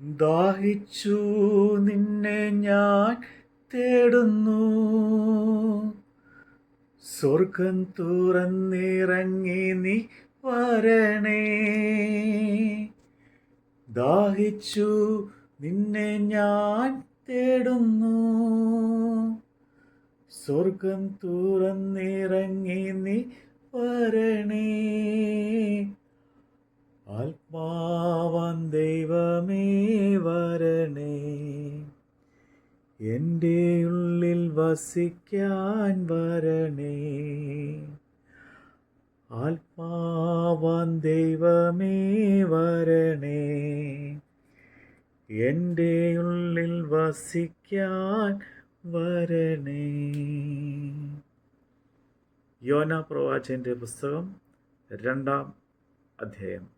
ദാഹിച്ചു നിന്നെ ഞാൻ തേടുന്നു. സ്വർഗം തുറന്നിറങ്ങി നീ വരണേ. ദാഹിച്ചു നിന്നെ ഞാൻ തേടുന്നു. സ്വർഗം തുറന്നിറങ്ങി നീ വരണേ. ആത്മാവാൻ ദൈവമേ വരണേ. എന്റെ ഉള്ളിൽ വസിക്കാൻ വരണേ. ആത്മാവാൻ ദൈവമേ വരണേ. എന്റെ ഉള്ളിൽ വസിക്കാൻ വരണേ. യോന പ്രവാചന്റെ പുസ്തകം രണ്ടാം അധ്യായം.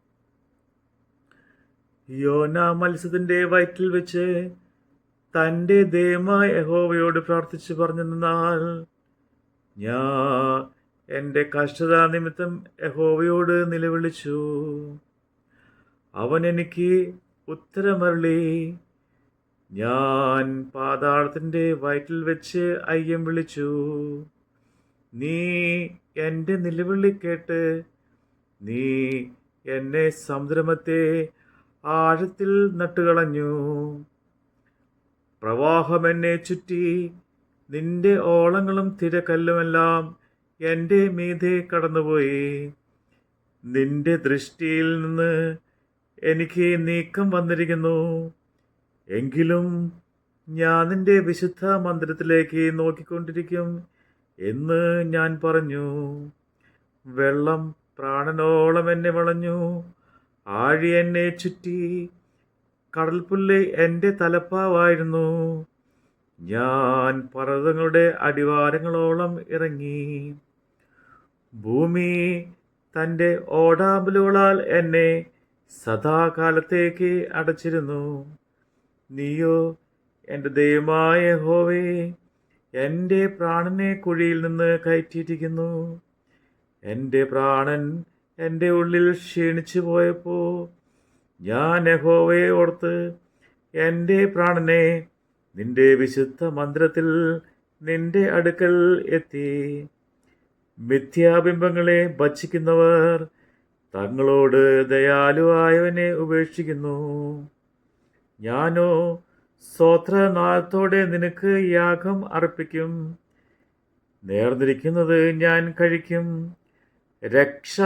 യോന മത്സ്യത്തിന്റെ വയറ്റിൽ വെച്ച് തന്റെ ദേമായ യഹോവയോട് പ്രാർത്ഥിച്ചു പറഞ്ഞു നിന്നാൽ ഞാൻ എന്റെ കഷ്ടത നിമിത്തം യഹോവയോട് നിലവിളിച്ചു. അവൻ എനിക്ക് ഉത്തരമരളി. ഞാൻ പാതാളത്തിന്റെ വയറ്റിൽ വെച്ച് അയ്യം വിളിച്ചു. നീ എന്റെ നിലവിളി കേട്ട് നീ എന്നെ സമുദ്രമത്തെ ആഴത്തിൽ നട്ടുകളഞ്ഞു. പ്രവാഹം എന്നെ ചുറ്റി നിന്റെ ഓളങ്ങളും തിരക്കല്ലുമെല്ലാം എന്റെ മീതെ കടന്നുപോയി. നിന്റെ ദൃഷ്ടിയിൽ നിന്ന് എനിക്ക് നീക്കം വന്നിരിക്കുന്നു. എങ്കിലും ഞാൻ നിന്റെ വിശുദ്ധ മന്ദിരത്തിലേക്ക് നോക്കിക്കൊണ്ടിരിക്കും എന്ന് ഞാൻ പറഞ്ഞു. വെള്ളം പ്രാണനോളം എന്നെ വളഞ്ഞു. ആഴി എന്നെ ചുറ്റി കടൽപ്പുല്ല് എന്റെ തലപ്പാവായിരുന്നു. ഞാൻ പർവതങ്ങളുടെ അടിവാരങ്ങളോളം ഇറങ്ങി. ഭൂമി തന്റെ ഓടാമ്പലുകളാൽ എന്നെ സദാകാലത്തേക്ക് അടച്ചിരുന്നു. നീയോ എന്റെ ദൈവമായ ഹോവേ എന്റെ പ്രാണനെ കുഴിയിൽ നിന്ന് കയറ്റിയിരിക്കുന്നു. എന്റെ പ്രാണൻ എന്റെ ഉള്ളിൽ ക്ഷീണിച്ചു പോയപ്പോൾ ഞാൻ യഹോവയെ ഓർത്ത് എന്റെ പ്രാണനെ നിന്റെ വിശുദ്ധ മന്ത്രത്തിൽ നിന്റെ അടുക്കൽ എത്തി. മിഥ്യാബിംബങ്ങളെ ഭക്ഷിക്കുന്നവർ തങ്ങളോട് ദയാലുവായവനെ ഉപേക്ഷിക്കുന്നു. ഞാനോ സ്വോത്രനാഥത്തോടെ നിനക്ക് യാഗം അർപ്പിക്കും. നേർന്നിരിക്കുന്നത് ഞാൻ കഴിക്കും. രക്ഷ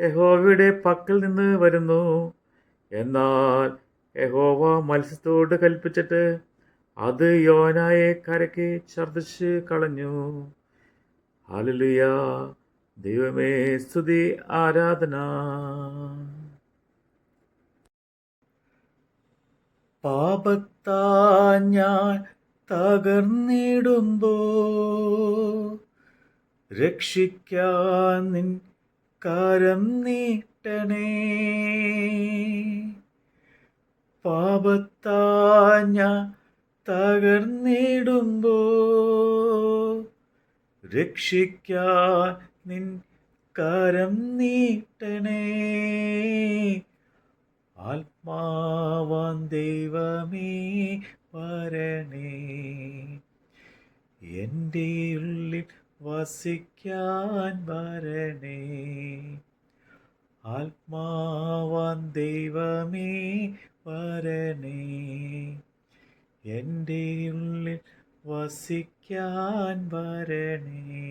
യഹോവയുടെ പക്കൽ നിന്ന് വരുന്നു. എന്നാൽ യഹോവ മത്സ്യത്തോട് കൽപ്പിച്ചിട്ട് അത് യോനായെ കരയ്ക്ക് ഛർദ്ദിച്ച് കളഞ്ഞു. ഹാലലുയ ദൈവമേ സ്തുതി ആരാധന. പാപത്താ ഞാൻ തകർന്നിടുമ്പോ രക്ഷിക്കാൻ നിൻ കരം നീട്ടണേ. പാപത്താഞ്ഞ തകർന്നിടുമ്പോ രക്ഷിക്കാ നിൻ കരം നീട്ടണേ. ആത്മാവാൻ ദൈവമേ വരണേ. എന്റെ വസിക്കാൻ വരണേ. ആത്മാവാൻ ദൈവമേ വരണേ. എന്റെ ഉള്ളിൽ വസിക്കാൻ വരണേ.